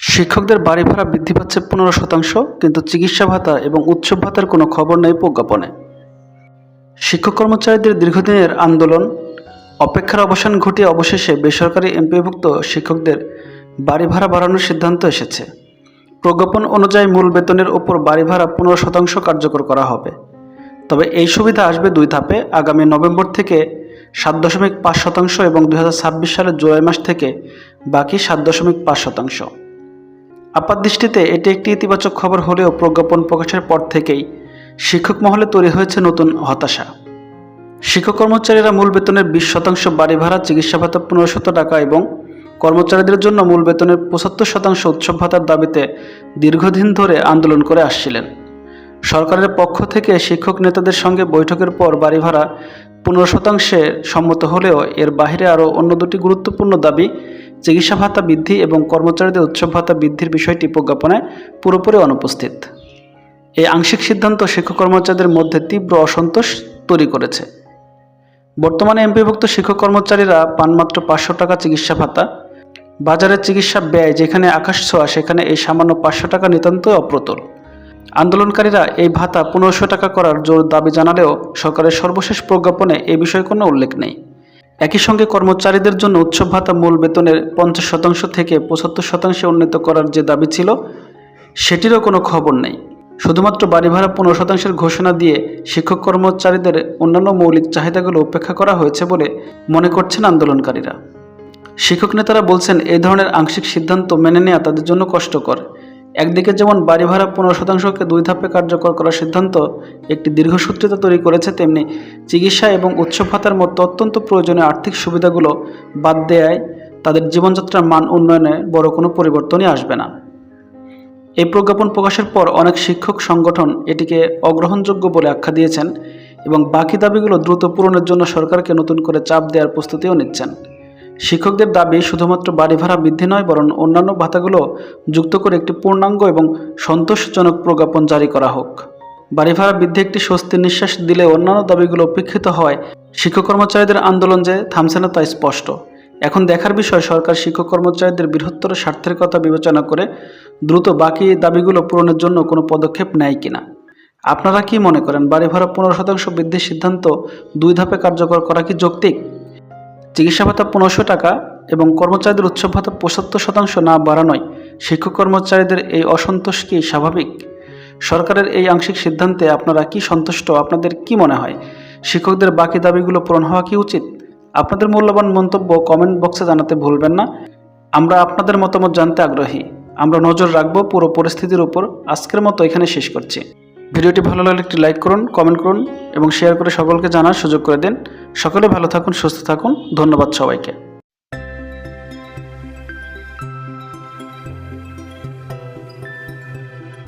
শিক্ষকদের বাড়ি ভাড়া বৃদ্ধি পাচ্ছে পনেরো শতাংশ, কিন্তু চিকিৎসা ভাতা এবং উৎসব ভাতার কোনো খবর নেই প্রজ্ঞাপনে। শিক্ষক কর্মচারীদের দীর্ঘদিনের আন্দোলন, অপেক্ষার অবসান ঘটিয়ে অবশেষে বেসরকারি এমপিভুক্ত শিক্ষকদের বাড়ি ভাড়া বাড়ানোর সিদ্ধান্ত এসেছে। প্রজ্ঞাপন অনুযায়ী মূল বেতনের ওপর বাড়ি ভাড়া পনেরো শতাংশ কার্যকর করা হবে। তবে এই সুবিধা আসবে দুই ধাপে, আগামী নভেম্বর থেকে সাত দশমিক পাঁচ শতাংশ এবং দু হাজার ছাব্বিশ সালের জুলাই মাস থেকে বাকি সাত দশমিক পাঁচ শতাংশ। আপাত দৃষ্টিতে এটি একটি ইতিবাচক খবর হলেও প্রজ্ঞাপন প্রকাশের পর থেকেই শিক্ষক মহলে তৈরি হয়েছে নতুন হতাশা। শিক্ষক কর্মচারীরা মূল বেতনের বিশ শতাংশ বাড়ি ভাড়া, চিকিৎসা ভাতা পনেরো শত টাকা এবং কর্মচারীদের জন্য মূল বেতনের পঁচাত্তর শতাংশ উৎসব ভাতার দাবিতে দীর্ঘদিন ধরে আন্দোলন করে আসছিলেন। সরকারের পক্ষ থেকে শিক্ষক নেতাদের সঙ্গে বৈঠকের পর বাড়ি ভাড়া পনেরো শতাংশে সম্মত হলেও এর বাইরে আরও অন্য দুটি গুরুত্বপূর্ণ দাবি চিকিৎসা ভাতা বৃদ্ধি এবং কর্মচারীদের উৎসব ভাতা বৃদ্ধির বিষয়টি প্রজ্ঞাপনে পুরোপুরি অনুপস্থিত। এই আংশিক সিদ্ধান্ত শিক্ষক কর্মচারীদের মধ্যে তীব্র অসন্তোষ তৈরি করেছে। বর্তমানে এমপিভুক্ত শিক্ষক কর্মচারীরা পান মাত্র পাঁচশো টাকা চিকিৎসা ভাতা বাজারের চিকিৎসা ব্যয় যেখানে আকাশ ছোঁয়া সেখানে এই সামান্য পাঁচশো টাকা নিতান্তই অপ্রতুল। আন্দোলনকারীরা এই ভাতা পনেরোশো টাকা করার জোর দাবি জানালেও সরকারের সর্বশেষ প্রজ্ঞাপনে এ বিষয়ে কোনো উল্লেখ নেই। একই সঙ্গে কর্মচারীদের জন্য উৎসব ভাতা মূল বেতনের পঞ্চাশ শতাংশ থেকে পঁচাত্তর শতাংশে উন্নীত করার যে দাবি ছিল, সেটিরও কোনো খবর নেই। শুধুমাত্র বাড়ি ভাড়া পনেরো শতাংশের ঘোষণা দিয়ে শিক্ষক কর্মচারীদের অন্যান্য মৌলিক চাহিদাগুলো উপেক্ষা করা হয়েছে বলে মনে করছেন আন্দোলনকারীরা। শিক্ষক নেতারা বলছেন এই ধরনের আংশিক সিদ্ধান্ত মেনে নেওয়া তাদের জন্য কষ্টকর। একদিকে যেমন বাড়ি ভাড়া পনেরো শতাংশকে দুই ধাপে কার্যকর করার সিদ্ধান্ত একটি দীর্ঘসূত্রিতা তৈরি করেছে, তেমনি চিকিৎসা এবং উৎসব ভাতার মতো অত্যন্ত প্রয়োজনীয় আর্থিক সুবিধাগুলো বাদ দেয়ায় তাদের জীবনযাত্রার মান উন্নয়নে বড় কোনো পরিবর্তনই আসবে না। এই প্রজ্ঞাপন প্রকাশের পর অনেক শিক্ষক সংগঠন এটিকে অগ্রহণযোগ্য বলে আখ্যা দিয়েছেন এবং বাকি দাবিগুলো দ্রুত পূরণের জন্য সরকারকে নতুন করে চাপ দেওয়ার প্রস্তুতিও নিচ্ছেন। শিক্ষকদের দাবি শুধুমাত্র বাড়ি ভাড়া বৃদ্ধি নয়, বরং অন্যান্য ভাতাগুলো যুক্ত করে একটি পূর্ণাঙ্গ এবং সন্তোষজনক প্রজ্ঞাপন জারি করা হোক। বাড়ি ভাড়া বৃদ্ধি একটি স্বস্তির নিঃশ্বাস দিলে অন্যান্য দাবিগুলো উপেক্ষিত হয়। শিক্ষক কর্মচারীদের আন্দোলন যে থামছে না তা স্পষ্ট। এখন দেখার বিষয়, সরকার শিক্ষক কর্মচারীদের বৃহত্তর স্বার্থের কথা বিবেচনা করে দ্রুত বাকি দাবিগুলো পূরণের জন্য কোনো পদক্ষেপ নেয় কিনা। আপনারা কি মনে করেন, বাড়ি ভাড়া পনেরো শতাংশ বৃদ্ধির সিদ্ধান্ত দুই ধাপে কার্যকর করা কি যৌক্তিক? চিকিৎসা ভাতা পনেরোশো টাকা এবং কর্মচারীদের উৎসব ভাতা পঁচাত্তর শতাংশ না বাড়ানোয় শিক্ষক কর্মচারীদের এই অসন্তোষ কি স্বাভাবিক? সরকারের এই আংশিক সিদ্ধান্তে আপনারা কি সন্তুষ্ট? আপনাদের কি মনে হয়? শিক্ষকদের বাকি দাবিগুলো পূরণ হওয়া কি উচিত? আপনাদের মূল্যবান মন্তব্য কমেন্ট বক্সে জানাতে ভুলবেন না। আমরা আপনাদের মতামত জানতে আগ্রহী। আমরা নজর রাখব পুরো পরিস্থিতির উপর। আজকের মতো এখানে শেষ করছি। ভিডিওটি ভালো লাগলে একটি লাইক করুন কমেন্ট করুন এবং শেয়ার করে সকলকে জানার সুযোগ করে দিন। সকলে ভালো থাকুন, সুস্থ থাকুন। ধন্যবাদ সবাইকে।